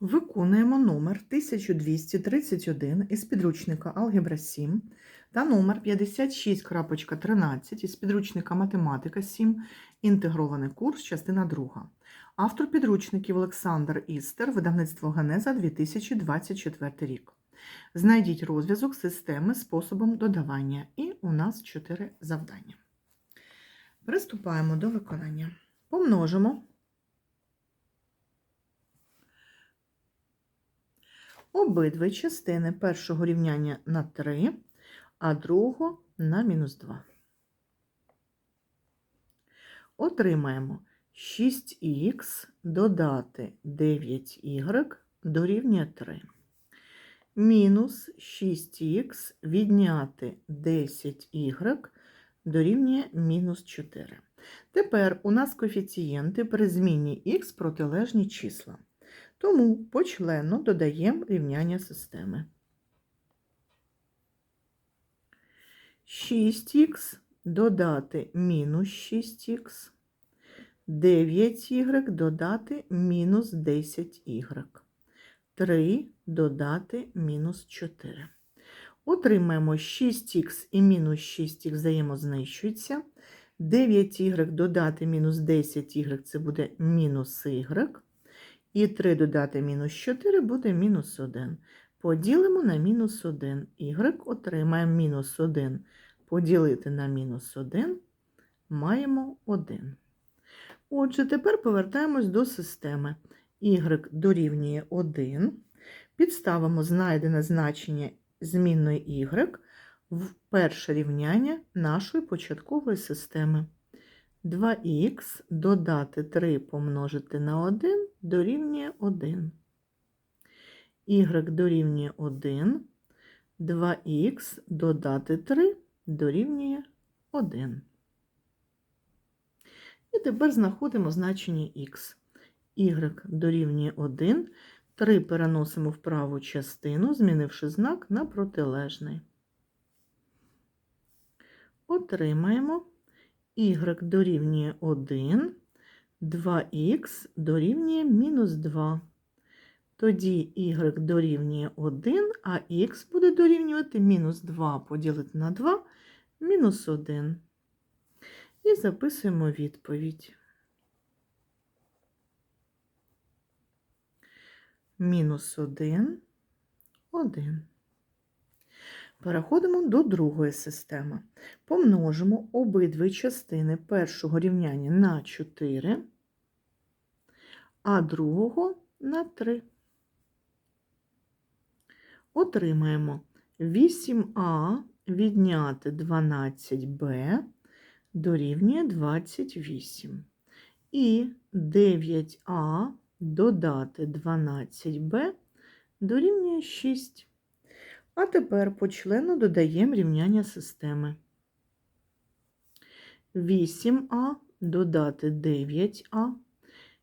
Виконуємо номер 1231 із підручника Алгебра 7 та номер 56.13 із підручника Математика 7, інтегрований курс, частина 2. Автор підручників Олександр Істер, видавництво Генеза 2024 рік. Знайдіть розв'язок системи способом додавання. І у нас 4 завдання. Приступаємо до виконання. Помножимо обидві частини першого рівняння на 3, а другого на мінус 2. Отримаємо 6х додати 9y дорівнює 3. Мінус 6х відняти 10y дорівнює мінус 4. Тепер у нас коефіцієнти при зміні х протилежні числа. Тому почленно додаємо рівняння системи. 6х додати мінус 6х, 9y додати мінус 10y, 3 додати мінус 4. Отримаємо 6х і мінус 6х взаємознищуються. 9y додати мінус 10y це буде мінус y. І 3 додати мінус 4 буде мінус 1. Поділимо на мінус 1. Y отримаємо мінус 1. Поділити на мінус 1 маємо 1. Отже, тепер повертаємось до системи. Y дорівнює 1. Підставимо знайдене значення змінної y в перше рівняння нашої початкової системи. 2х додати 3 помножити на 1 дорівнює 1. y дорівнює 1, 2х додати 3 дорівнює 1. І тепер знаходимо значення х. y дорівнює 1, 3 переносимо в праву частину, змінивши знак на протилежний. Отримаємо y дорівнює 1, 2х дорівнює мінус 2. Тоді y дорівнює 1, а х буде дорівнювати мінус 2 поділити на 2, мінус 1. І записуємо відповідь. Мінус 1, 1. Переходимо до другої системи. Помножимо обидві частини першого рівняння на 4, а другого на 3. Отримаємо 8а відняти 12b дорівнює 28. І 9а додати 12b дорівнює 6. А тепер почленно додаємо рівняння системи. 8а додати 9а,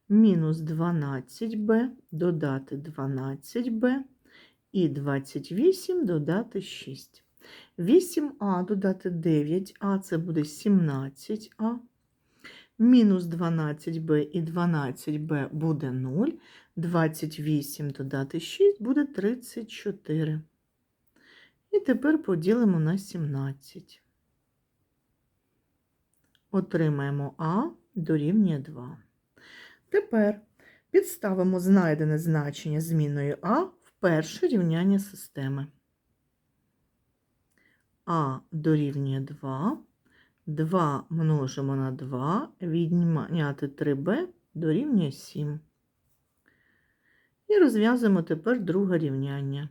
мінус 12b додати 12b і 28 додати 6. 8а додати 9а це буде 17а. Мінус 12b і 12b буде 0. 28 додати 6 буде 34. І тепер поділимо на 17. Отримаємо А дорівнює 2. Тепер підставимо знайдене значення зміною А в перше рівняння системи. А дорівнює 2. 2 множимо на 2, відняти 3b дорівнює 7. І розв'язуємо тепер друге рівняння.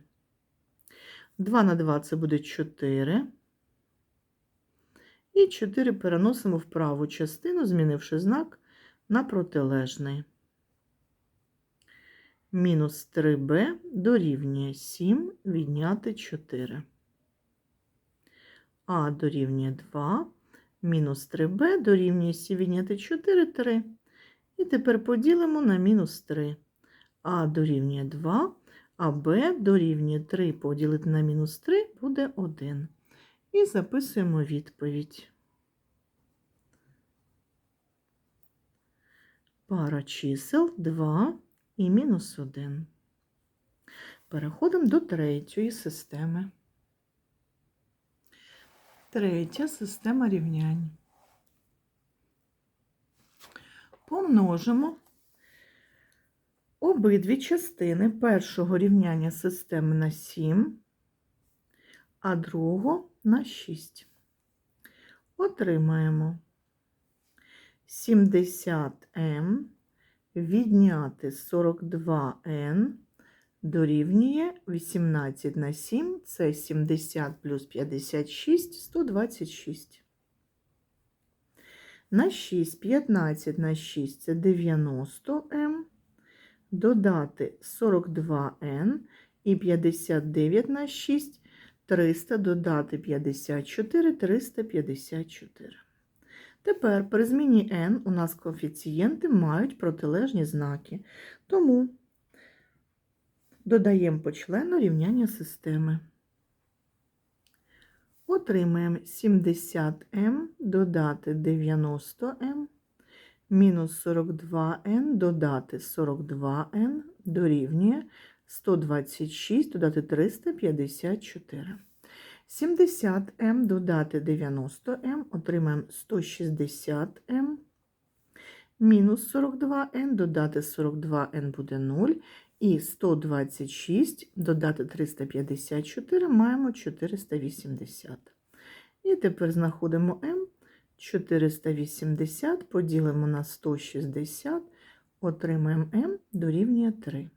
2 на 2 це буде 4. І 4 переносимо в праву частину, змінивши знак на протилежний. Мінус 3b дорівнює 7 відняти 4. А дорівнює 2, мінус 3b дорівнює 7 відняти 4 3. І тепер поділимо на мінус 3. А дорівнює 2, а b дорівнює 3 поділити на мінус 3 буде 1. І записуємо відповідь. Пара чисел 2 і мінус 1. Переходимо до третьої системи. Третя система рівнянь. Помножимо обидві частини першого рівняння системи на 7, а другого на 6. Отримаємо 70m відняти 42n дорівнює 18 на 7, це 70 плюс 56, 126. На 6, 15 на 6 це 90m, додати 42n і 59 на 6 300 додати 54 354. Тепер при зміні n у нас коефіцієнти мають протилежні знаки. Тому додаємо по члену рівняння системи. Отримаємо 70m додати 90m мінус 42n додати 42n дорівнює 126 додати 354. 70m додати 90m отримаємо 160m. Мінус 42n додати 42n буде 0. І 126 додати 354 маємо 480. І тепер знаходимо m. 480 поділимо на 160, отримаємо m дорівнює 3.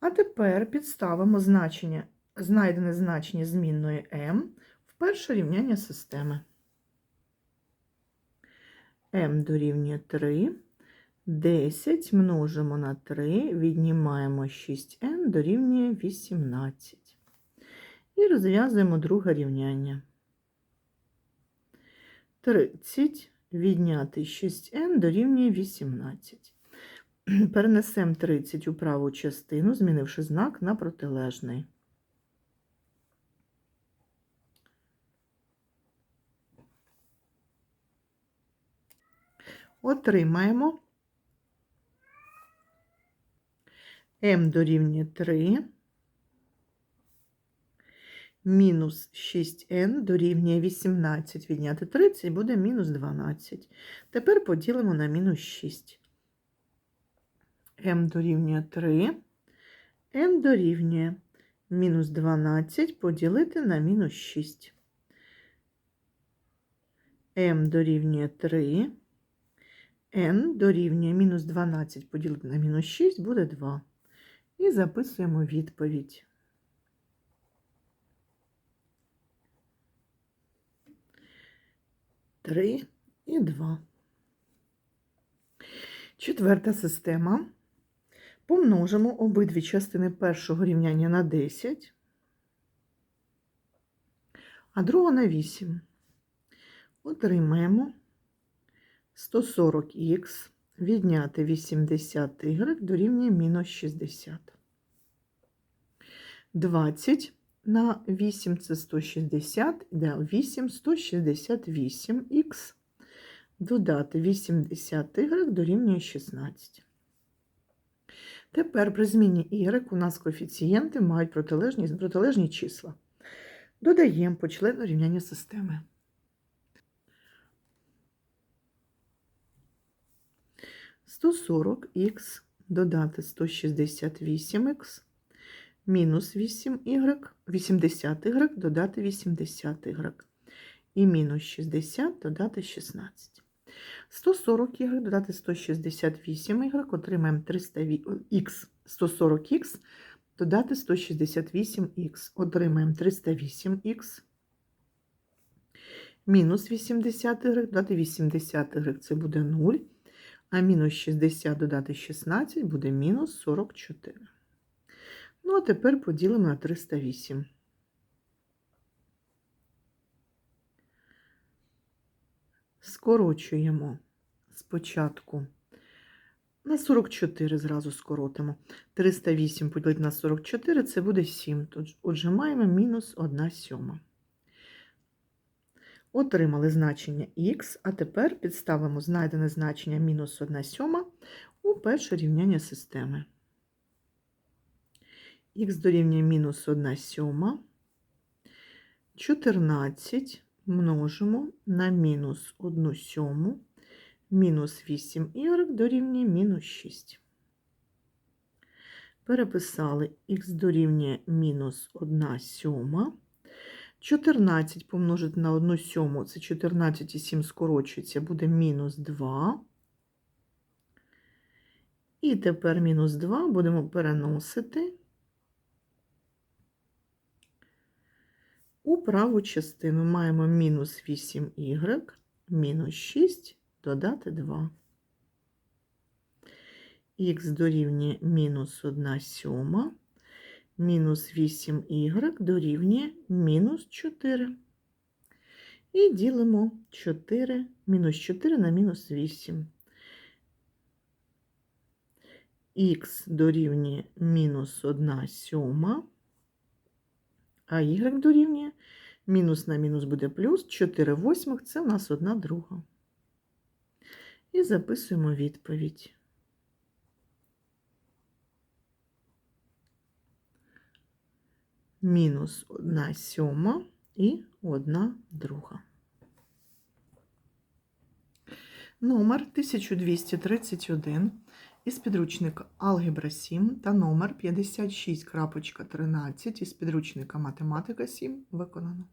А тепер підставимо значення, знайдене значення змінної m в перше рівняння системи. m дорівнює 3. 10 множимо на 3, віднімаємо 6n дорівнює 18. І розв'язуємо друге рівняння. 30 відняти 6n дорівнює 18. Перенесемо 30 у праву частину, змінивши знак на протилежний. Отримаємо m дорівнює 3, мінус 6n дорівнює 18, відняти 30 буде мінус 12. Тепер поділимо на мінус 6. m дорівнює 3, n дорівнює мінус 12 поділити на мінус 6. m дорівнює 3, n дорівнює мінус 12 поділити на мінус 6 буде 2. І записуємо відповідь. Три і два. Четверта система. Помножимо обидві частини першого рівняння на 10, а другого на 8. Отримаємо 140х відняти 80 y дорівнює мінус 60. 20 на 8 це 160, де 8 168х. Додати 80 y дорівнює 16. Тепер при зміні y у нас коефіцієнти мають протилежні, протилежні числа. Додаємо по члену рівняння системи. Сто сорок х додати 168х мінус 8y, 80y додати 80y. І мінус 60 додати 16. 140y додати 168y, отримаємо 300х, 140х, додати 168х, отримаємо 308х. Мінус 80y, додати 80y, це буде 0, а мінус 60 додати 16 буде мінус 44. Ну, а тепер поділимо на 308. Скорочуємо спочатку на 44 зразу скоротимо. 308 поділити на 44 це буде 7. Отже, маємо мінус 1 сьома. Отримали значення х, а тепер підставимо знайдене значення мінус 1 сьома у перше рівняння системи. Х дорівнює мінус 1 сьома. 14 множимо на мінус 1 сьому. Мінус 8y дорівнює мінус 6. Переписали х дорівнює мінус 1 сьома. 14 помножити на 1 сьому, це 14 і 7 скорочується, буде мінус 2. І тепер мінус 2 будемо переносити у праву частину. Маємо мінус 8y, мінус 6, додати 2. Х дорівнює мінус 1 сьома, мінус 8y дорівнює мінус 4. І ділимо 4, мінус 4 на мінус 8. Х дорівнює мінус 1 сьома, а y дорівнює мінус на мінус буде плюс 4 восьмих, це у нас 1 друга. І записуємо відповідь. Мінус 1 сьома і 1 друга. Номер 1231 із підручника Алгебра 7 та номер 56.13 із підручника Математика 7 виконано.